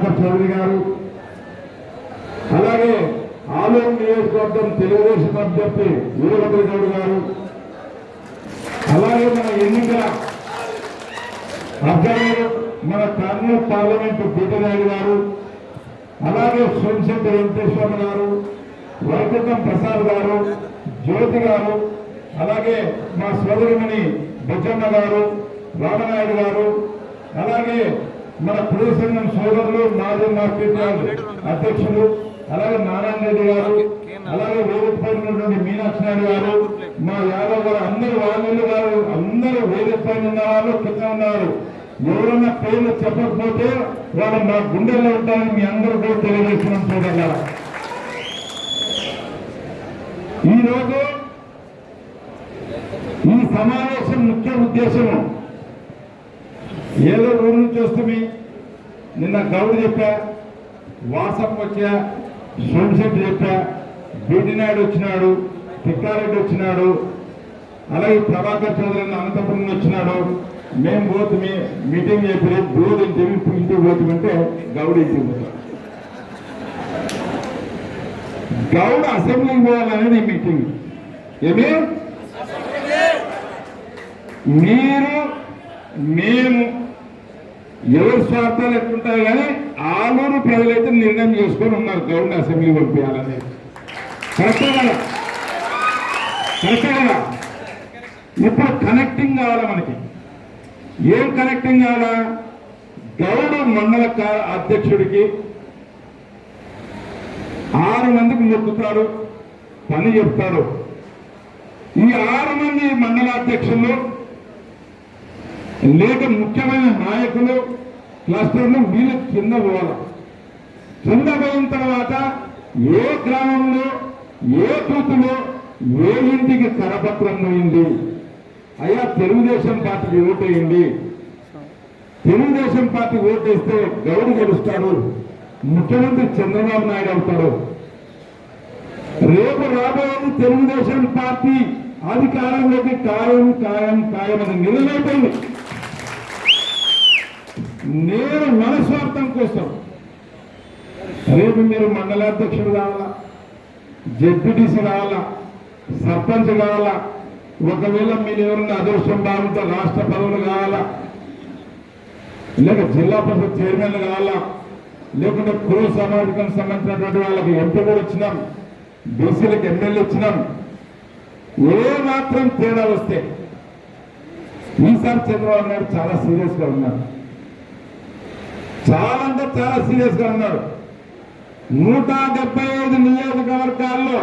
జాఫర్ చౌదరి గారు. అలాగే ఆలూరు నియోజకవర్గం తెలుగుదేశం అభ్యర్థి వీరభద్ర గౌడ్ గారు. అలాగే మన ఎన్నికల అభ్యర్థులు మన కర్నూలు పార్లమెంటు బీటనాయుడు గారు. అలాగే సోమశెట్టి వెంకటేశ్వర గారు వైకుంఠం ప్రసాద్ గారు జ్యోతి గారు అలాగే మా సోదరుమణి బుజ్జమ్మ గారు రామనాయుడు గారు అలాగే మన పురుష సంఘం సోదరులు మాజీ మార్కెట్ అధ్యక్షులు అలాగే నారాయణ రెడ్డి గారు అలాగే వేదిక పైన ఉన్నటువంటి మీనాక్షి నాయుడు గారు మా యాదవ్ గారు అందరూ వాళ్ళు గారు అందరూ వేదిక పైన ఉన్నవారు కింద ఉన్నారు ఎవరన్నా పేర్లు చెప్పకపోతే వాళ్ళు మా గుండెల్లో ఉంటారని మీ అందరూ కూడా తెలియజేస్తున్నాం చూడాల ఈరోజు ఈ సమావేశం ముఖ్య ఉద్దేశము. ఏదో ఊరు నుంచి వస్తుంది. నిన్న గౌడ్ చెప్పా వాసప్ వచ్చా సోమశెట్టి చెప్పా బీటి నాయుడు వచ్చినాడు తిక్కారెడ్డి వచ్చినాడు అలాగే ప్రభాకర్ చౌదరి అనంతపురం వచ్చినాడు. మేము పోతు మీటింగ్ చెప్పి దూరం ఇంటికి ఇంటికి పోతుంటే గౌడ్ ఇంటికి పోతాం. గౌడ్ అసెంబ్లీకి పోవాలనేది మీటింగ్. ఏమి? మీరు మేము ఎవరి స్వార్థాలు ఎట్లుంటాయి కానీ ఆలూరు ప్రజలైతే నిర్ణయం చేసుకొని ఉన్నారు గవర్నమెంట్ అసెంబ్లీ పంపించాలని కరెక్టే కదా? కరెక్టే కదా? ఇప్పుడు కనెక్టింగ్ కావాలా మనకి? ఏం కనెక్టింగ్ కావాలా? గౌడ మండల అధ్యక్షుడికి ఆరు మందికి మొక్కుతాడు పని చెప్తాడు. ఈ ఆరు మంది మండలాధ్యక్షులు లేక ముఖ్యమైన నాయకులు క్లస్టర్లు వీళ్ళ కింద పోవాలి. కింద పోయిన తర్వాత ఏ గ్రామంలో ఏ బూతులో ఏ ఇంటికి కరపత్రం పోయింది? అయ్యా తెలుగుదేశం పార్టీకి ఓటేయండి తెలుగుదేశం పార్టీ ఓటేస్తే గౌడు గెలుస్తాడు. ముఖ్యమంత్రి చంద్రబాబు నాయుడు అవుతాడు. రేపు రాబోయేది తెలుగుదేశం పార్టీ అధికారంలోకి ఖాయం ఖాయం ఖాయం అని నిలబెట్టింది. నేను మన స్వార్థం కోసం రేపు మీరు మండలాధ్యక్షుడు కావాలా? జడ్పీటీసీ కావాలా? సర్పంచ్ కావాలా? ఒకవేళ మీరు ఎవరన్నా అదృష్టం బాగుంటే రాష్ట్ర పదవులు కావాలా? లేక జిల్లా పరిషత్ చైర్మన్లు కావాలా? లేకుంటే కుల సామాజికం సంబంధించినటువంటి వాళ్ళకి ఎంపీ కూడా ఇచ్చినాం. బీసీలకు ఎమ్మెల్యే ఇచ్చినాం. ఏ మాత్రం తేడా వస్తే ఈసారి చంద్రబాబు నాయుడు చాలా సీరియస్గా ఉన్నారు. చాలా అంటే చాలా సీరియస్గా ఉన్నాడు నూట డెబ్బై ఐదు నియోజకవర్గాల్లో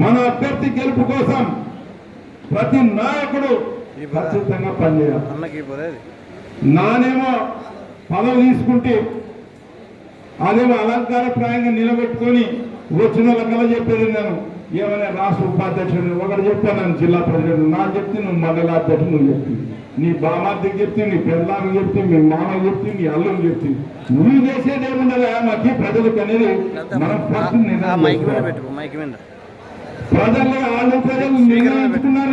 మన అభ్యర్థి గెలుపు కోసం ప్రతి నాయకుడు ఖచ్చితంగా పనిచేయాలి. నానేమో పదవి తీసుకుంటే అదేమో అలంకారప్రాయంగా నిలబెట్టుకొని వచ్చిన వాళ్ళకల్లా చెప్పేది నేను? ఏమైనా రాష్ట్ర ఉపాధ్యక్షుడు ఒకటి చెప్పాను జిల్లా ప్రెసిడెంట్ నాకు చెప్తే నువ్వు మండలాధ్యక్షుడు నువ్వు చెప్తే. నీ బామార్దికి చెప్తే నీ పెళ్ళానికి చెప్తే మీ మామకి చెప్తే నీ అల్లుని చెప్తే నువ్వు చేసేది ఏముండదా మాకు ప్రజలకు అనేది మనం ఫస్ట్ ఆ మైక్ మీద నిర్ణయం పెట్టు మైక్ మీద. ప్రజలు వాళ్ళు ప్రజలు నిర్ణయించుకున్నారు.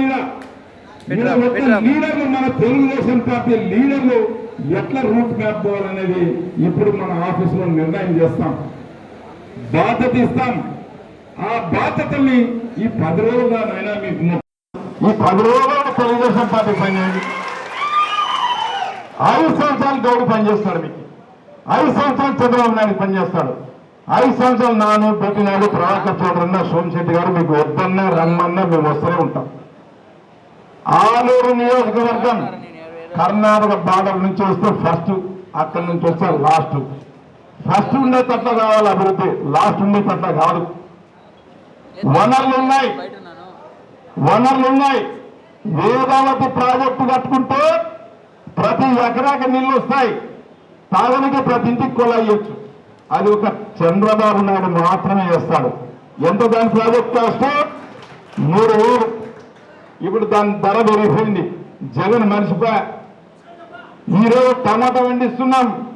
లీడర్లు మన తెలుగుదేశం పార్టీ లీడర్లు ఎట్లా రూట్ మ్యాప్ పోవాలనేది ఇప్పుడు మన ఆఫీసులో నిర్ణయం చేస్తాం. బాధ్యత ఇస్తాం. ఆ బాధ్యతల్ని ఈ పది రోజులుగానైనా మీకు మొ- ఈ పది రోజులు తెలుగుదేశం పార్టీ పనిచేయండి ఐదు సంవత్సరాలు గౌడు పనిచేస్తాడు మీకు. ఐదు సంవత్సరాలు చంద్రబాబు నాయుడు పనిచేస్తాడు ఐదు సంవత్సరాలు నాను పెట్టినాడు ప్రభాకర్ చౌదరన్న సోమశెట్టి గారు మీకు వద్దన్నా రమ్మన్నా మేము వస్తూనే ఉంటాం. ఆలూరు నియోజకవర్గం కర్ణాటక బార్డర్ నుంచి వస్తే ఫస్ట్ అక్కడి నుంచి వస్తే లాస్ట్. ఫస్ట్ ఉండే తట్ల కావాలి అభివృద్ధి లాస్ట్ ఉండే తట్ల కాదు. వనరులు ఉన్నాయి. వనరులు ఉన్నాయి. వేదావతి ప్రాజెక్టు కట్టుకుంటే ప్రతి ఎకరాకి నీళ్ళు వస్తాయి. తాగడానికి ప్రతి ఇంటికి కొలయ్యొచ్చు అది ఒక చంద్రబాబు నాయుడు మాత్రమే చేస్తాడు. ఎంత దాని ప్రాజెక్ట్ కాస్ట్? మూడు ఇప్పుడు దాని ధర పెరిగిపోయింది. జగన్ మనిషిపై ఈరోజు టమాటా పండిస్తున్నాం.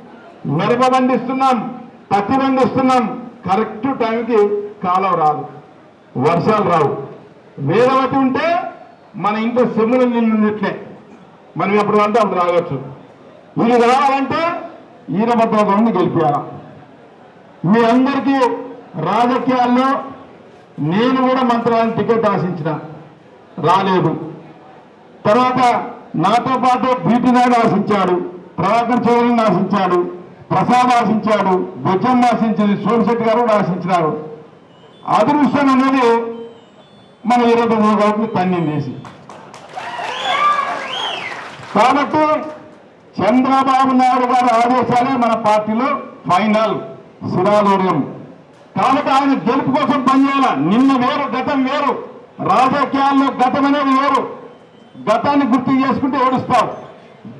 మిరప పండిస్తున్నాం. పత్తి పండిస్తున్నాం. కరెక్ట్ టైంకి కాలం రాదు. వర్షాలు రావు. వేదవతి ఉంటే మన ఇంట్లో సెమ్ముల నీళ్ళు ఉన్నట్లే మనం ఎప్పుడు అంటే అప్పుడు రావచ్చు ఇది రావాలంటే ఈయన భద్రతను గెలిపారా మీ అందరికీ రాజకీయాల్లో నేను కూడా మంత్రాలను టికెట్ ఆశించిన. రాలేదు. తర్వాత నాతో పాటు బీటీ నాయుడు ఆశించాడు. ప్రభాకర్ చౌదరిని ఆశించాడు. ప్రసాద్ ఆశించాడు. బుజ్జమ్మ ఆశించింది. సోమశెట్టి గారు కూడా ఆశించినారు. అదృష్టం అనేది మన ఇరవై కాబట్టి తన్నింది వేసి కాబట్టి చంద్రబాబు నాయుడు గారి ఆదేశాలే మన పార్టీలో ఫైనల్ శిరాధూర్యం కాబట్టి ఆయన గెలుపు కోసం పనిచేయాల? నిన్న వేరు గతం వేరు. రాజకీయాల్లో గతం అనేది వేరు. గతాన్ని గుర్తు చేసుకుంటే ఏడుస్తావు.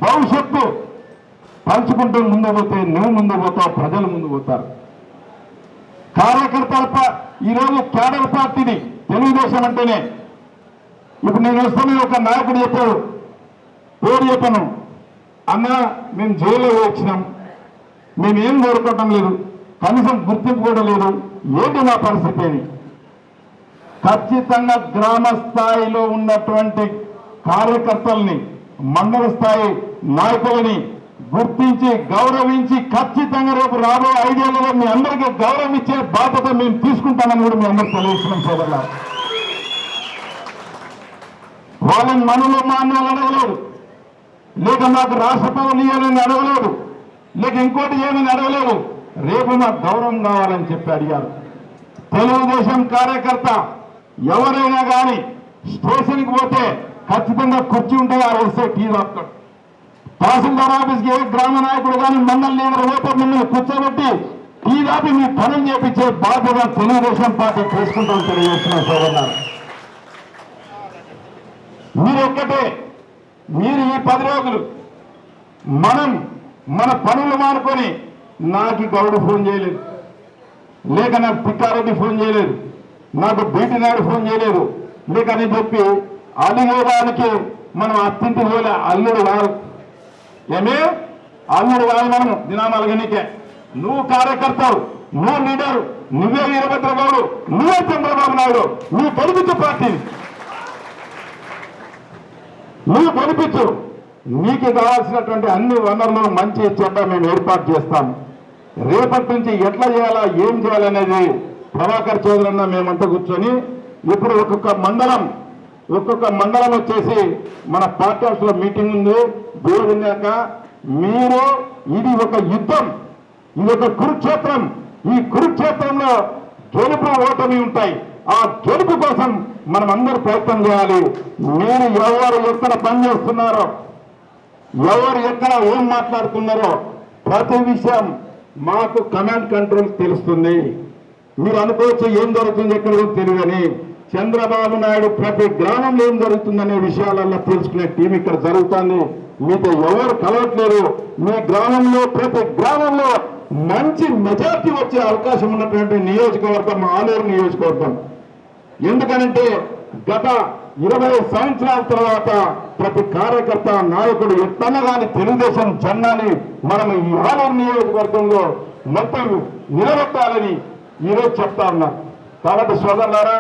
భవిష్యత్తు పంచుకుంటూ ముందు పోతే నువ్వు ముందు పోతావు ప్రజలు ముందు పోతారు. కార్యకర్తల ఈరోజు క్యాడర్ పార్టీని తెలుగుదేశం అంటేనే. ఇప్పుడు నేను వస్తాను ఒక నాయకుడు చెప్పాడు పేరు చెప్పను. అన్న మేము జైల్లో వచ్చినాం. మేము ఏం కోరుకోవటం లేదు. కనీసం గుర్తింపు కూడా లేదు. ఏంటి నా పరిస్థితి అని. ఖచ్చితంగా గ్రామ స్థాయిలో ఉన్నటువంటి కార్యకర్తల్ని మండల స్థాయి నాయకులని గుర్తించి గౌరవించి ఖచ్చితంగా రేపు రాబోయే ఐదేళ్ళలో మీ అందరికీ గౌరవం ఇచ్చే బాధ్యత మేము తీసుకుంటామని కూడా మీ అందరికి తెలియజేస్తున్నాం సోదరులారా. వాళ్ళని మనలో మాన్యాలు అడగలేదు లేక మాకు రాష్ట్ర పదవులు ఇవ్వాలని అడగలేదు. లేక ఇంకోటి ఏమని అడగలేదు. రేపు మాకు గౌరవం కావాలని చెప్పి అడిగారు. తెలుగుదేశం కార్యకర్త ఎవరైనా కానీ స్టేషన్కి పోతే ఖచ్చితంగా కుర్చీ ఉంటుంది ఆ వస్తే టీ తాపుతాడు తహసీల్దార్ ఆఫీస్కి ఏ గ్రామ నాయకుడు కానీ మండలి లీడర్ పోతే మిమ్మల్ని కూర్చోబెట్టి టీ తాపి మీ పనులు చేపించే బాధ్యత తెలుగుదేశం పార్టీ తీసుకుంటాం తెలియజేస్తున్న సోదరులారా. మీరు ఒక్కటే మీరు ఈ పది రోజులు మనం మన పనులు మానుకొని నాకు గౌడు ఫోన్ చేయలేదు. లేక నాకు పిక్కారెడ్డి ఫోన్ చేయలేదు. నాకు బీటి నాయుడు ఫోన్ చేయలేదు. లేక అని చెప్పి అడిగేదానికి మనం అత్తింటి పోలే అల్లుడు వారు ఏమే? అల్లుడు వారు మనం దినామాలగనికే నువ్వు కార్యకర్తవు. నువ్వు లీడరు. నువ్వే వీరభద్ర గౌడు. నువ్వే చంద్రబాబు నాయుడు. నువ్వు గెలిపించు పార్టీ. నువ్వు కనిపించు నీకు కావాల్సినటువంటి అన్ని వనరులు మంచి చెడ్డ మేము ఏర్పాటు చేస్తాం. రేపటి నుంచి ఎట్లా చేయాలా ఏం చేయాలనేది ప్రభాకర్ చౌదరి మేమంతా కూర్చొని ఇప్పుడు ఒక్కొక్క మండలం ఒక్కొక్క మండలం వచ్చేసి మన పార్టీ హౌస్లో మీటింగ్ ఉంది. దేవుడు మీరు ఇది ఒక యుద్ధం ఇది ఒక కురుక్షేత్రం. ఈ కురుక్షేత్రంలో గెలుపు ఓటమి ఉంటాయి. ఆ గెలుపు కోసం మనం అందరూ ప్రయత్నం చేయాలి. మీరు ఎవరు ఎక్కడ పని చేస్తున్నారో ఎవరు ఎక్కడ ఏం మాట్లాడుతున్నారో ప్రతి విషయం మాకు కమాండ్ కంట్రోల్ తెలుస్తుంది. మీరు అనుకోవచ్చు ఏం జరుగుతుంది ఎక్కడ తెలియదని. చంద్రబాబు నాయుడు ప్రతి గ్రామంలో ఏం జరుగుతుందనే విషయాలల్లో తెలుసుకునే టీం ఇక్కడ జరుగుతుంది. మీతో ఎవరు కలవట్లేరు మీ గ్రామంలో ప్రతి గ్రామంలో మంచి మెజార్టీ వచ్చే అవకాశం ఉన్నటువంటి నియోజకవర్గం ఆలూరు నియోజకవర్గం. ఎందుకనంటే గత ఇరవై సంవత్సరాల తర్వాత ప్రతి కార్యకర్త నాయకుడు ఎట్టనగాని తెలుగుదేశం జెండాని మనం ఈ ఆలూరు నియోజకవర్గంలో మొత్తం నిలబెట్టాలని ఈరోజు చెప్తా ఉన్నారు కాబట్టి సోదరులారా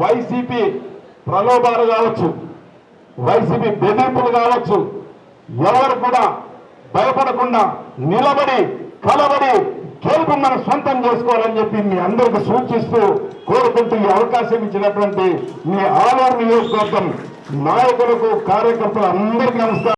వైసీపీ ప్రలోభాలు కావచ్చు వైసీపీ బెదిరింపులు కావచ్చు ఎవరు కూడా భయపడకుండా నిలబడి కలబడి గెలుపు మనం సొంతం చేసుకోవాలని చెప్పి మీ అందరికి సూచిస్తూ కోరుకుంటూ ఈ అవకాశం ఇచ్చినటువంటి మీ ఆలూరు నియోజకవర్గం నాయకులకు కార్యకర్తలు అందరికీ నమస్కారం.